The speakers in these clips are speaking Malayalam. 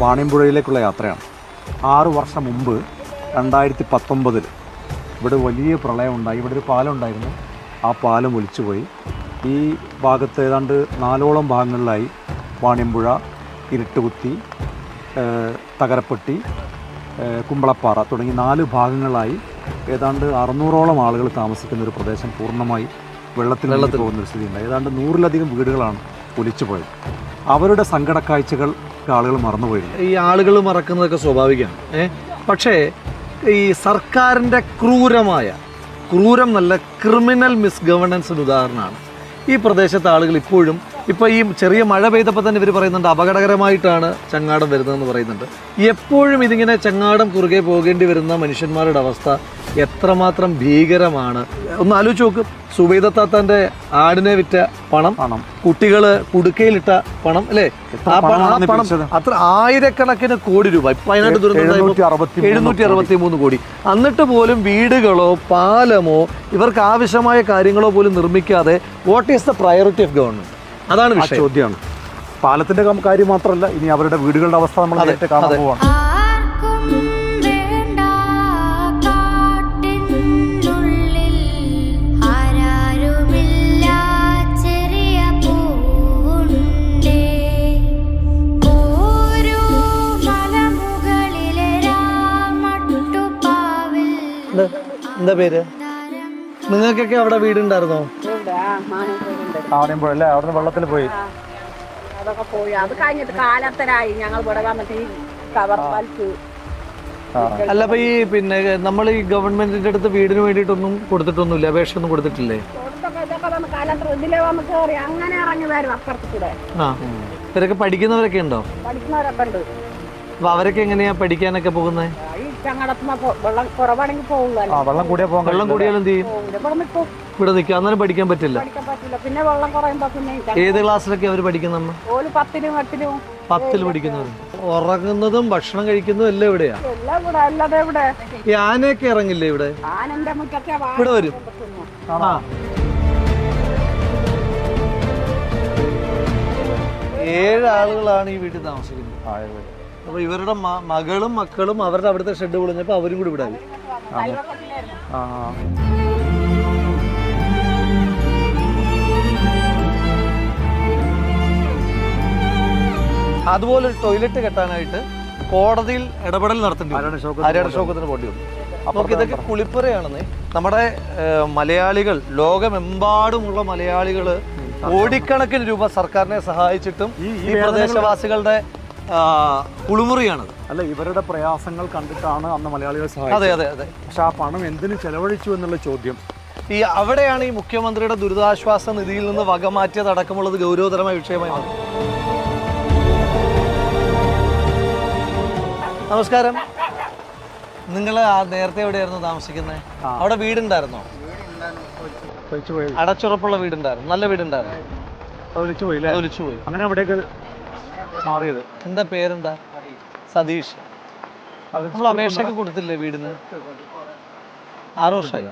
വാണിയമ്പുഴയിലേക്കുള്ള യാത്രയാണ്. ആറു വർഷം മുമ്പ് രണ്ടായിരത്തി പത്തൊമ്പതിൽ ഇവിടെ വലിയ പ്രളയം ഉണ്ടായി. ഇവിടെ ഒരു പാലം ഉണ്ടായിരുന്നു. ആ പാലം ഒലിച്ചുപോയി. ഈ ഭാഗത്ത് ഏതാണ്ട് നാലോളം ഭാഗങ്ങളിലായി വാണിയമ്പുഴ ഇരുട്ടുകുത്തി തകരപ്പെട്ടി കുമ്പളപ്പാറ തുടങ്ങി നാല് ഭാഗങ്ങളായി ഏതാണ്ട് അറുന്നൂറോളം ആളുകൾ താമസിക്കുന്ന ഒരു പ്രദേശം പൂർണമായി വെള്ളത്തിൽ വെള്ളത്തിൽ. പോകുന്ന ഒരു സ്ഥിതിയുണ്ട് ഏതാണ്ട് നൂറിലധികം വീടുകളാണ് ഒലിച്ചു പോയത് അവരുടെ സങ്കടക്കാഴ്ചകൾ ആളുകൾ മറന്നുപോയിരുന്നു ഈ ആളുകൾ മറക്കുന്നതൊക്കെ സ്വാഭാവികമാണ്. ഏഹ് പക്ഷേ ഈ സർക്കാരിന്റെ ക്രൂരമായ ക്രൂരം നല്ല ക്രിമിനൽ മിസ് ഗവർണൻസിന് ഉദാഹരണമാണ്. ഈ പ്രദേശത്തെ ആളുകൾ ഇപ്പോഴും ഇപ്പോൾ ഈ ചെറിയ മഴ പെയ്തപ്പോൾ തന്നെ ഇവർ പറയുന്നുണ്ട് അപകടകരമായിട്ടാണ് ചങ്ങാടം വരുന്നതെന്ന് പറയുന്നുണ്ട്. എപ്പോഴും ഇതിങ്ങനെ ചങ്ങാടം കുറുകെ പോകേണ്ടി വരുന്ന മനുഷ്യന്മാരുടെ അവസ്ഥ എത്രമാത്രം ഭീകരമാണ്? ഒന്ന് ആലോചിച്ച് നോക്ക്. സുബൈദത്താത്താന്റെ ആടിനെ വിറ്റ പണം പണം. കുട്ടികൾ കുടുക്കയിലിട്ട പണം അല്ലേ? ആ പണം-? അത്ര ആയിരക്കണക്കിന് കോടി രൂപ. അറുപത്തി മൂന്ന് എഴുന്നൂറ്റി അറുപത്തി മൂന്ന് കോടി. എന്നിട്ട് പോലും വീടുകളോ പാലമോ ഇവർക്ക് ആവശ്യമായ കാര്യങ്ങളോ പോലും നിർമ്മിക്കാതെ what is the priority of government അതാണ് ചോദ്യമാണ്. പാലത്തിന്റെ കാര്യം മാത്രമല്ല ഇനി അവരുടെ വീടുകളുടെ അവസ്ഥ നമ്മൾ നേരിട്ട് കാണാൻ. പോവാണ്. എന്താ പേര്? നിങ്ങൾക്കൊക്കെ അവിടെ വീടുണ്ടായിരുന്നോ? ആവണിയമ്പുഴ അല്ലേ? അവിടുന്ന് വെള്ളത്തിൽ പോയി. അതൊക്കെ പോയി. അത് കഴിഞ്ഞിട്ട് കാലത്തരായി ഞങ്ങൾ ഇവിടെ വന്നിട്ട് ഈ കവർ വലിച്ച്. അല്ല അപ്പൊ ഈ പിന്നെ നമ്മൾ ഈ ഗവൺമെന്റിന്റെ അടുത്ത് വീടിന് വേണ്ടിയിട്ടൊന്നും കൊടുത്തിട്ടൊന്നുമില്ല അപേക്ഷ ഒന്നും കൊടുത്തിട്ടില്ലേ ഇവരൊക്കെ പഠിക്കുന്നവരൊക്കെ ഉണ്ടോ? അപ്പൊ അവരൊക്കെ എങ്ങനെയാ പഠിക്കാനൊക്കെ പോകുന്നത് വെള്ളം കുറവാണെങ്കിൽ പോകുള്ളൂ ആ വെള്ളം കൂടിയാ പോകാൻ വെള്ളം കൂടിയാൽ എന്ത് ചെയ്യും? ഇവിടെ നിൽക്കും ഇവിടെ നിൽക്കുക അന്നേരം പഠിക്കാൻ പറ്റില്ല. പഠിക്കാൻ പറ്റില്ല. പിന്നെ വെള്ളം കുറയുമ്പോ പിന്നെ ഏത് ക്ലാസ്സിലൊക്കെ അവർ പഠിക്കുന്ന ഓൽ പത്തിലും എട്ടിലും പത്തിൽ പഠിക്കുന്നവർ ഉറങ്ങുന്നതും ഭക്ഷണം കഴിക്കുന്നതും എല്ലാം ഇവിടെയാ? എല്ലാം ഇവിടെ അല്ലാതെ ഇവിടെ. ഈ ആനയൊക്കെ ഇറങ്ങില്ലേ ഇവിടെ? ഇവിടെ വരും. ആ. ഏഴ് ആളുകളാണ് ഈ വീട്ടിൽ താമസിക്കുന്നത്. അപ്പൊ ഇവരുടെ മകളും മക്കളും അവരുടെ അവിടുത്തെ ഷെഡ് പൊളിഞ്ഞപ്പോൾ അവരും കൂടി വിടാൻ ആ. അതുപോലെ ഒരു ടോയ്ലറ്റ് കെട്ടാനായിട്ട് കോടതിയിൽ ഇടപെടൽ നടത്തേണ്ടി ആര്യാട് ഷൗക്കത്തിന് പോണ്ടി വന്നു? അപ്പോൾ ഇതൊക്കെ കുളിപ്പുറയാണെന്ന് നമ്മുടെ മലയാളികൾ ലോകമെമ്പാടുമുള്ള മലയാളികൾ കോടിക്കണക്കിന് രൂപ സർക്കാരിനെ സഹായിച്ചിട്ടും ഈ- പ്രദേശവാസികളുടെ കുളിമുറിയാണത്. അല്ല ഇവരുടെ പ്രയാസങ്ങൾ കണ്ടിട്ടാണ് അന്ന് മലയാളികൾ അതെ സഹായിച്ചത്. അതെ അതെ പക്ഷെ ആ പണം എന്തിനു ചെലവഴിച്ചു എന്നുള്ള ചോദ്യം. ഈ അവിടെയാണ് ഈ മുഖ്യമന്ത്രിയുടെ ദുരിതാശ്വാസ നിധിയിൽ നിന്ന് വകമാറ്റിയത് അടക്കമുള്ളത് ഗൗരവതരമായ വിഷയമായി നമസ്കാരം. നിങ്ങൾ നേരത്തെ എവിടെയായിരുന്നു താമസിക്കുന്നത്. അവിടെ വീടുണ്ടായിരുന്നോ? അടച്ചുറപ്പുള്ള വീടുണ്ടായിരുന്നു. നല്ല വീടുണ്ടായിരുന്നു. ഒലിച്ചു പോയി ഒലിച്ചു പോയി അങ്ങനെ മാറിയത്. എന്താ പേരെന്താ? സതീഷ്. നമ്മൾ അപേക്ഷയൊക്കെ കൊടുത്തില്ലേ വീടിന്? ആറ് വർഷമായി?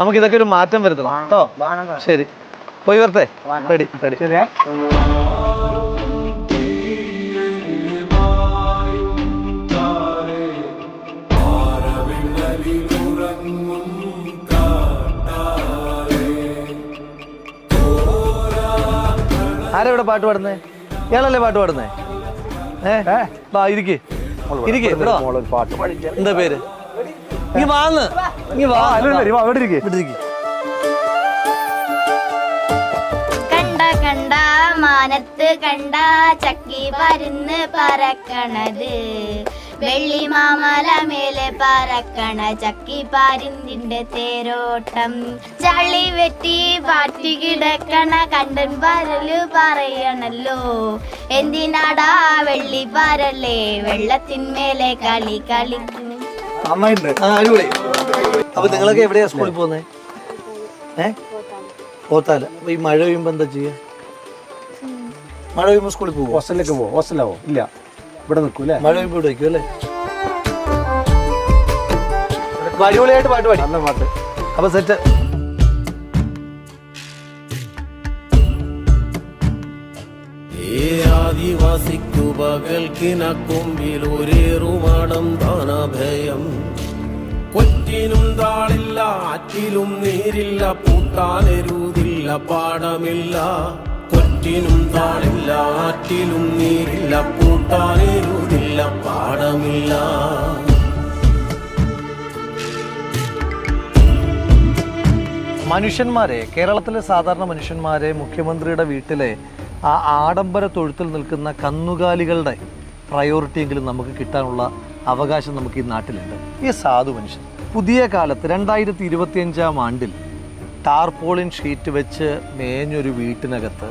നമുക്ക് ഇതൊക്കെ ഒരു മാറ്റം വരുത്തണം. കേട്ടോ ശരി. പോയി വരട്ടെ. Ready ready. ശരിയാ. ഇവിടെ പാട്ട് പാടുന്നേ? ഇയാളല്ലേ പാട്ട് പാടുന്നേ? ഏ? വാ ഇരിക്ക്. ഇരിക്ക് ഇവിടെ വാ. പാട്ട് എന്താ പേര്? നീ വാന്ന് നീ വാ. അവിടെ ഇരിക്കേ. ഇവിടെ ഇരിക്ക്. കണ്ട കണ്ട മാനത്ത് കണ്ട ചക്കി പരുന്ന് പറക്കണത്. വെള്ളി മാമല മേലെ പറക്കണ ചക്കി പാരിന്തിന്റെ തേരോട്ടം. ചളി വെട്ടി പാറ്റി കിടക്കണ കണ്ടൻ പരൽ പറയണല്ലോ. എന്തിനാടാ വെള്ളി പരല്ലേ? വെള്ളത്തിന്മേലെ കളി അടിപൊളി. അപ്പൊ നിങ്ങളൊക്കെ എവിടെയാ സ്കൂളിൽ പോകുന്നേ? ഏ? പോത്താല. അപ്പൊ ഈ മഴ പെയ്യുമ്പോ എന്താ ചെയ്യാ? മഴ പെയ്യുമ്പോ സ്കൂളിൽ പോകും ഹോസ്റ്റലിലേക്ക് പോകും ഹോസ്റ്റലാവോ ഇല്ല. ഇവിടെ നിൽക്കും അല്ലേ മഴ പെയ്യുമ്പോ ഇവിടെ വയ്ക്കും അല്ലേ? അടിപൊളിയായിട്ട് പാട്ട് പാടി. നല്ല പാട്ട്. അപ്പൊ സെറ്റ് ഏ ആദിവാസിക്കു പകൽക്കിനക്കൊമ്പിൽ ഒരേറുമാടം ദാനഭയം കൊറ്റിനും താളില്ല ആറ്റിലും നീരില്ല പൂത്താനെരുതില്ല പാടമില്ല. കൊറ്റിനും താളില്ല ആറ്റിലും നീരില്ല പൂത്താനെരുതില്ല പാടമില്ല. മനുഷ്യന്മാരെ കേരളത്തിലെ സാധാരണ മനുഷ്യന്മാരെ മുഖ്യമന്ത്രിയുടെ വീട്ടിലെ ആ ആഡംബര തൊഴുത്തിൽ നിൽക്കുന്ന കന്നുകാലികളുടെ പ്രയോറിറ്റിയെങ്കിലും നമുക്ക് കിട്ടാനുള്ള അവകാശം നമുക്ക് ഈ നാട്ടിലുണ്ട്. ഈ സാധു മനുഷ്യൻ. പുതിയ കാലത്ത് രണ്ടായിരത്തി ഇരുപത്തിയഞ്ചാം ആണ്ടിൽ ടാർപോളിൻ ഷീറ്റ് വെച്ച് മേഞ്ഞൊരു വീട്ടിനകത്ത്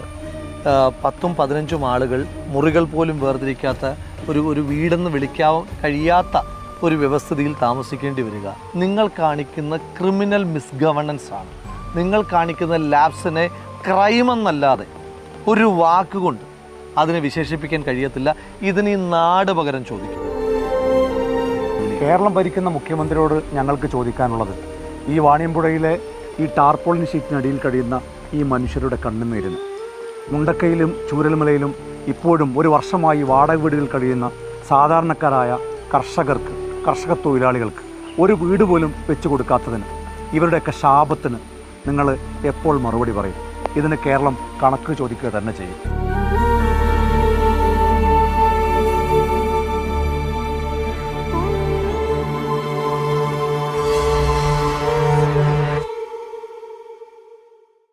പത്തും പതിനഞ്ചും ആളുകൾ മുറികൾ പോലും വേർതിരിക്കാത്ത ഒരു ഒരു വീടെന്ന് വിളിക്കാൻ കഴിയാത്ത ഒരു വ്യവസ്ഥിതിയിൽ താമസിക്കേണ്ടി വരിക. നിങ്ങൾ കാണിക്കുന്ന ക്രിമിനൽ മിസ്ഗവർണൻസ് ആണ്. നിങ്ങൾ കാണിക്കുന്ന ലാബ്സിനെ ക്രൈമെന്നല്ലാതെ ഒരു വാക്കുകൊണ്ട് അതിനെ വിശേഷിപ്പിക്കാൻ കഴിയത്തില്ല. ഇതിന് ഈ നാട് പകരം ചോദിക്കും. കേരളം ഭരിക്കുന്ന മുഖ്യമന്ത്രിയോട് ഞങ്ങൾക്ക് ചോദിക്കാനുള്ളത് ഈ വാണിയമ്പുഴയിലെ ഈ ടാർപോളിൻ ഷീറ്റിനടിയിൽ കഴിയുന്ന ഈ മനുഷ്യരുടെ കണ്ണുനീരിന്. മുണ്ടക്കയിലും ചൂരൽമലയിലും ഇപ്പോഴും ഒരു വർഷമായി വാടക വീടുകൾ കഴിയുന്ന സാധാരണക്കാരായ കർഷകർക്ക് കർഷക തൊഴിലാളികൾക്ക് ഒരു വീട് പോലും വെച്ചു കൊടുക്കാത്തതിന് ഇവരുടെയൊക്കെ ശാപത്തിന് നിങ്ങൾ എപ്പോൾ മറുപടി പറയും? ഇതിന് കേരളം കണക്ക് ചോദിക്കുക തന്നെ ചെയ്യും.